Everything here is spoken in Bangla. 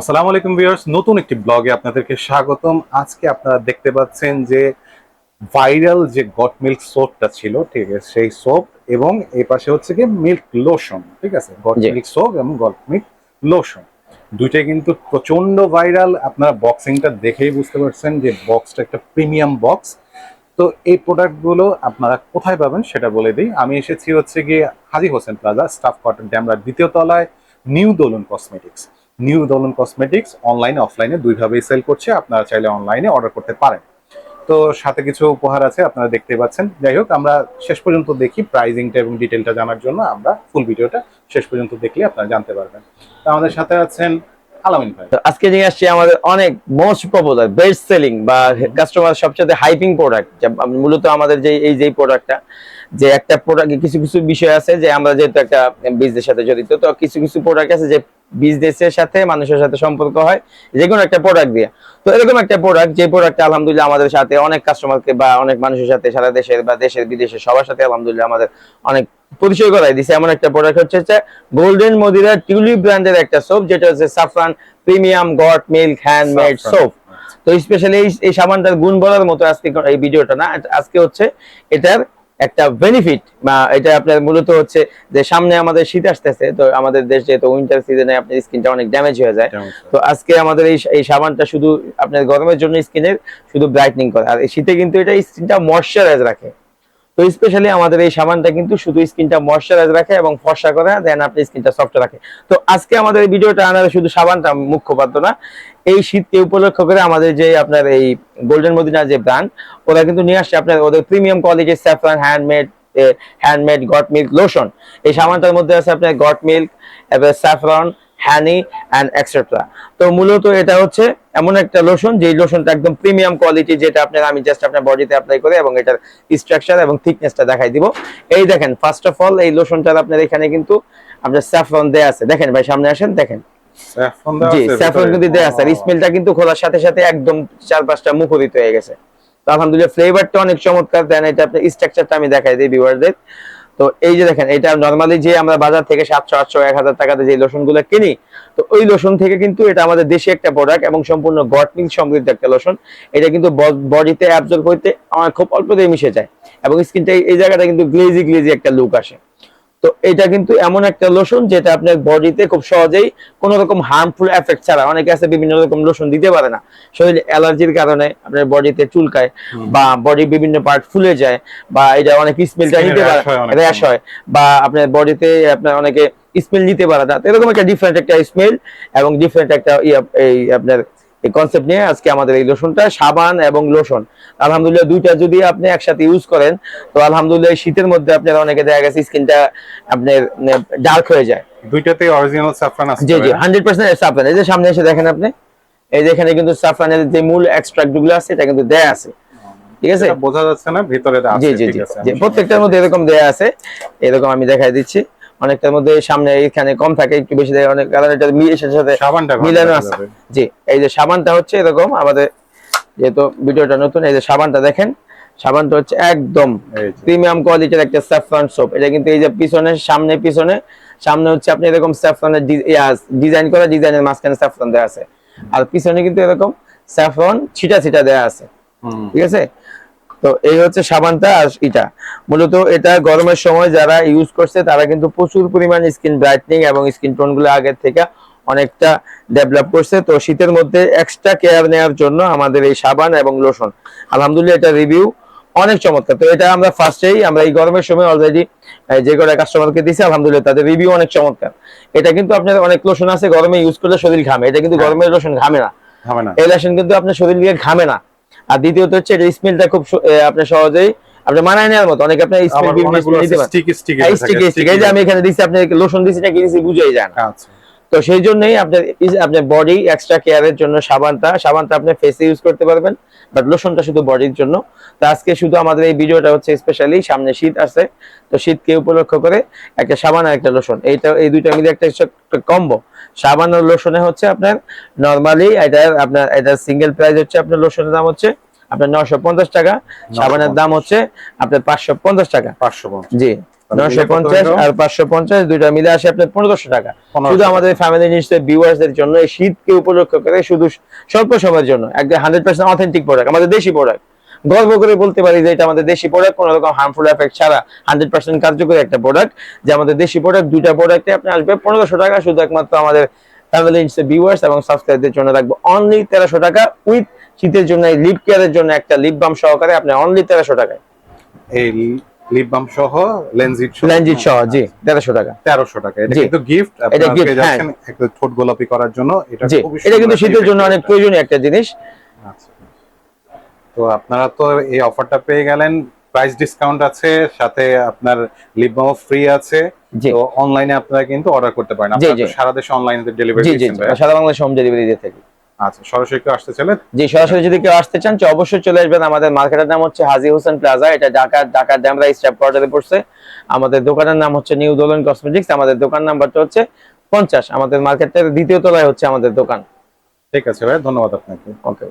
আসসালামু আলাইকুম ভিউয়ার্স নতুন একটি ব্লগে আপনাদেরকে স্বাগতম। আজকে আপনারা দেখতে পাচ্ছেন যে ভাইরাল যে গট মিল্ক সোপটা ছিল ঠিক আছে সেই সোপ এবং এই পাশে হচ্ছে কি মিল্ক লোশন ঠিক আছে গট মিল্ক সোপ এবং গট মিল্ক লোশন। দুইটাই কিন্তু প্রচণ্ড ভাইরাল আপনারা বক্সিংটা দেখেই বুঝতে পারছেন যে বক্সটা একটা প্রিমিয়াম বক্স। তো এই প্রোডাক্টগুলো আপনারা কোথায় পাবেন সেটা বলে দিই। আমি এসেছি হচ্ছে গিয়ে হাজি হোসেন প্লাজা স্টাফ কটন ড্যামরার দ্বিতীয় তলায় new Dolon cosmetics. New Dolon cosmetics অনলাইনে অফলাইনে দুইভাবেই সেল করছে। আপনারা চাইলে অনলাইনে অর্ডার করতে পারেন। তো সাথে কিছু উপহার আছে, আপনারা দেখতে পাচ্ছেন। যাই হোক, আমরা শেষ পর্যন্ত দেখি প্রাইজিংটা এবং ডিটেলটা জানার জন্য। আমরা ফুল ভিডিওটা শেষ পর্যন্ত দেখলে আপনারা জানতে পারবেন। তো আমাদের সাথে আছেন আলামিন আজকে নিয়ে আসছি আমাদের অনেক মোস্ট পপুলার বেস্ট সেলিং বা কাস্টমার সবচেয়ে হাইপিং প্রোডাক্ট মূলত আমাদের যে, এই যে প্রোডাক্টটা যে একটা প্রোডাক্ট কিছু কিছু বিষয় আছে যে আমরা যেহেতু একটা সাথে জড়িত, তো কিছু কিছু প্রোডাক্ট আছে যে বিজনেসের সাথে, মানুষের সাথে সম্পর্ক হয় যে কোনো একটা প্রোডাক্ট দিয়ে। তো এরকম একটা প্রোডাক্ট যে প্রোডাক্টটা আলহামদুলিল্লাহ আমাদের সাথে অনেক কাস্টমারকে বা অনেক মানুষের সাথে সারা দেশের বা দেশের বিদেশের সবার সাথে আলহামদুলিল্লাহ আমাদের অনেক পরিচয় করাই দিছে। এমন একটা প্রোডাক্ট হচ্ছে গোল্ডেন মদিরা টিউলিপ ব্র্যান্ডের একটা সোপ যেটা হচ্ছে saffron premium goat milk handmade. Soap তো স্পেশালি এই এই সাবানটার গুণ বলার মতো আজকে এই ভিডিওটা না আজকে হচ্ছে এটার একটা বেনিফিট বা এটা আপনার মূলত হচ্ছে যে সামনে আমাদের শীত আসতেছে তো আমাদের দেশ যেহেতু উইন্টার সিজনে আপনার স্কিনটা অনেক ড্যামেজ হয়ে যায়। তো আজকে আমাদের এই এই সাবানটা শুধু আপনার গরমের জন্য স্কিনের শুধু ব্রাইটনিং করে আর এই শীতে কিন্তু এটা স্কিনটা ময়শ্চারাইজ রাখে। তো স্পেশালি আমাদের এই সাবানটা কিন্তু শুধু স্কিনটা ময়শ্চারাইজ রাখে এবং ফর্সা করে দেন আপনি স্কিনটা সফট রাখে। তো আজকে আমাদের ভিডিওটা আনার শুধু সাবানটা মুখ্য পাত্র না, এই শীতকে উপলক্ষ করে আমাদের যে আপনার এই গোল্ডেন মদিনা যে ব্র্যান্ড ওরা কিন্তু নিয়ে আসছে আপনার ওদের প্রিমিয়াম কোয়ালিটির saffron handmade handmade goat milk lotion এই সাবানটার মধ্যে আছে আপনার গট মিল্ক এবার স্যাফরন হ্যানি অ্যান্ড এক্সেট্রা তো মূলত এটা হচ্ছে এমন একটা লোশন যে লোশনটা একদম প্রিমিয়াম কোয়ালিটি যেটা আপনার আমি জাস্ট আপনার বডিতে অ্যাপ্লাই করে এবং এটার স্ট্রাকচার এবং থিকনেসটা দেখাই দিব। এই দেখেন ফার্স্ট অফ অল এই লোশনটার আপনার এখানে কিন্তু আপনার স্যাফরন দেয়া আছে। দেখেন ভাই সামনে আসেন দেখেন। জি স্যাফরন কিন্তু দেয়া আছে। আর স্মেলটা কিন্তু খোলার সাথে সাথে একদম চার পাঁচটা মুখরিত হয়ে গেছে। তো আলহামদুলিল্লাহ ফ্লেভারটা অনেক চমৎকার। দেন এটা আপনার স্ট্রাকচারটা আমি দেখাই দিই ভিউয়ারদের তো এই যে দেখেন, এটা নর্মালি যে আমরা বাজার থেকে সাতশো, আটশো, এক হাজার টাকাতে যে লোশনগুলো কিনি, তো ওই লোশন থেকে কিন্তু এটা আমাদের দেশে একটা প্রোডাক্ট এবং সম্পূর্ণ গটমিল সমৃদ্ধ একটা লোশন। এটা কিন্তু বডিতে অ্যাবজর্ব হইতে আমার খুব অল্পতেই মিশে যায় এবং স্কিনটা এই জায়গাটা কিন্তু গ্লেজি গ্লেজি একটা লুক আসে। তো এটা কিন্তু এমন একটা লোশন যেটা আপনার বডিতে খুব সহজেই কোনো রকম হার্মফুল এফেক্ট ছাড়া অনেকে আছে বিভিন্ন রকম লোশন দিতে পারে না। শরীর অ্যালার্জির কারণে আপনার বডিতে চুলকায় বা বডি বিভিন্ন পার্ট ফুলে যায় বা এটা অনেক স্মেলটা নিতে পারে হয় র্যাশ হয় বা আপনার বডিতে আপনার অনেকে স্মেল নিতে পারে না। এরকম একটা ডিফারেন্ট একটা স্মেল এবং ডিফারেন্ট একটা এই আপনার এই কনসেপ্ট নিয়ে আজকে আমাদের এই লোশনটা সাবান এবং লোশন আলহামদুলিল্লাহ দুইটা যদি আপনি একসাথে ইউজ করেন তো আলহামদুলিল্লাহ শীতের মধ্যে আপনার অনেকে দেখা গেছে স্কিনটা আপনার ডার্ক হয়ে যায়। দুইটাতেই অরিজিনাল স্যাফরন আছে জি জি না? হান্ড্রেড পার্সেন্ট সাফরান এই যে সামনে এসে দেখেন আপনি এই যে এখানে কিন্তু সাফরানের যে মূল এক্সট্রাক্টগুলো আছে এটা কিন্তু দেয়া আছে। ঠিক আছে? বোঝা যাচ্ছে না ভিতরে আছে জি জি ঠিক আছে। জি, প্রত্যেকটার মধ্যে এরকম দেয়া আছে। এরকম আমি দেখাই দিচ্ছি। অনেকটার মধ্যে সামনে এখানে কম থাকে একটু বেশি দেয় অনেক কারণ এটা এর সাথে মিলানো আছে। জি এই যে সাবানটা হচ্ছে এরকম আমাদের যেহেতু ভিডিওটা নতুন এই যে সাবানটা দেখেন সাবানটা হচ্ছে একদম প্রিমিয়াম কোয়ালিটির একটা স্যাফরন সোপ এটা কিন্তু এই যে পিছনে সামনে পিছনে সামনে হচ্ছে আপনি এরকম স্যাফরনের ডিজাইন করা ডিজাইনের মাঝখানে স্যাফরন দেওয়া আছে। আর পিছনে কিন্তু এরকম স্যাফরন ছিটা ছিটা দেওয়া আছে। ঠিক আছে? তো এই হচ্ছে সাবানটা আর এটা। মূলত এটা গরমের সময় যারা ইউজ করছে তারা কিন্তু প্রচুর পরিমাণ স্কিন ব্রাইটনিং এবং স্কিন টোনগুলো আগের থেকে অনেকটা ডেভেলপ করছে। তো শীতের মধ্যে এক্সট্রা কেয়ার নেওয়ার জন্য আমাদের এই সাবান এবং লোশন আলহামদুলিল্লাহ এটা রিভিউ অনেক চমৎকার। তো এটা আমরা ফার্স্টেই আমরা এই গরমের সময় অলরেডি যে কটা কাস্টমারকে দিছি আলহামদুলিল্লাহ তাদের রিভিউ অনেক চমৎকার। এটা কিন্তু আপনার অনেক লোশন আছে গরমে ইউজ করলে শরীর ঘামে। এটা কিন্তু হ্যাঁ। গরমের লোশন ঘামে না। এই লোশন কিন্তু আপনার শরীর দিয়ে ঘামে না। আর দ্বিতীয়ত হচ্ছে এটা স্মেলটা খুব আপনি আপনার সহজেই আপনি মানায় নেওয়ার মতো। অনেকে আপনার স্মেল বিল নিতে পারেন স্টিক স্টিক স্টিক স্টিক এই যে আমি এখানে দিছি আপনি লোশন দিছি এটা কি দিছি বুঝাই যান। আচ্ছা। তো সেই জন্যই আপনার আপনার বডি এক্সট্রা কেয়ারের জন্য সাবানটা সাবানটা আপনি ফেসে ইউজ করতে পারবেন বাট লোশনটা শুধু বডির জন্য। তো আজকে শুধু আমাদের এই ভিডিওটা হচ্ছে স্পেশালি সামনে শীত আছে তো শীতকে উপলক্ষ করে একটা সাবান আর একটা লোশন এইটা এই দুইটা মিলে একটা কম্বো সাবান আর লোশনে হচ্ছে আপনার নর্মালি এটা আপনার এটা সিঙ্গেল প্রাইস হচ্ছে আপনার লোশনের দাম হচ্ছে আপনার নশো পঞ্চাশ টাকা। সাবানের দাম হচ্ছে আপনার পাঁচশো পঞ্চাশ টাকা। পাঁচশো পঞ্চাশ। জি। নয়শো পঞ্চাশ আর পাঁচশো পঞ্চাশ দুইটা মিলে আসে আপনার পনেরোশো টাকা। শুধু আমাদের ফ্যামিলি নিশ্চয় ভিউয়ার্সদের জন্য এই শীতকে উপলক্ষ করে শুধু স্বল্প সময়ের জন্য। একদম হান্ড্রেড পার্সেন্ট অথেন্টিক প্রোডাক্ট আমাদের দেশি প্রোডাক্ট গর্ব করে বলতে পারি যে এটা আমাদের দেশি প্রোডাক্ট কোনো রকম হার্মফুল এফেক্ট ছাড়া হান্ড্রেড পার্সেন্ট কার্যকরী একটা প্রোডাক্ট যে আমাদের দেশি প্রোডাক্ট দুইটা প্রোডাক্টে আপনি আসবে পনেরোশো টাকা শুধু একমাত্র আমাদের ফ্যামিলি ভিউয়ার্স এবং সাবস্ক্রাইবদের জন্য রাখব। অনলি তেরোশো টাকা উইথ শীতের জন্য এই লিপ কেয়ারের জন্য একটা লিপ বাম সহকারে আপনি অনলি তেরোশো টাকায়। এই লিপ বাম সহ সহ? জি তেরোশো টাকা। টাকা। এটা কিন্তু গিফট এটা আপনারা যাচ্ছেন একটু ঠোঁট গোলাপি করার জন্য। এটা জি এটা কিন্তু শীতের জন্য অনেক প্রয়োজনীয় একটা জিনিস। আচ্ছা। তো আপনারা তো এই অফারটা পেয়ে গেলেন। প্রাইস ডিসকাউন্ট আছে সাথে আপনার লিপ বামও ফ্রি আছে। তো অনলাইনে আপনারা কিন্তু অর্ডার করতে পারেন। আপনারা সারা দেশে অনলাইনে ডেলিভারি দিচ্ছেন সারা বাংলাদেশ হোম ডেলিভারি দিয়ে থাকি। আচ্ছা সরাসরি কেউ আসতে চাইলে? জি সরাসরি যদি কেউ আসতে চান অবশ্যই চলে আসবেন। আমাদের মার্কেটের নাম হচ্ছে হাজি হোসেন প্লাজা। এটা ঢাকা ঢাকা ড্যামরা স্টাফ কোয়ার্টারে পড়ছে। আমাদের দোকানের নাম হচ্ছে নিউ দোলন কসমেটিক্স আমাদের দোকান নাম্বারটা হচ্ছে পঞ্চাশ। আমাদের মার্কেটের দ্বিতীয় তলায় হচ্ছে আমাদের দোকান। ঠিক আছে ভাই ধন্যবাদ আপনাকে। ওকে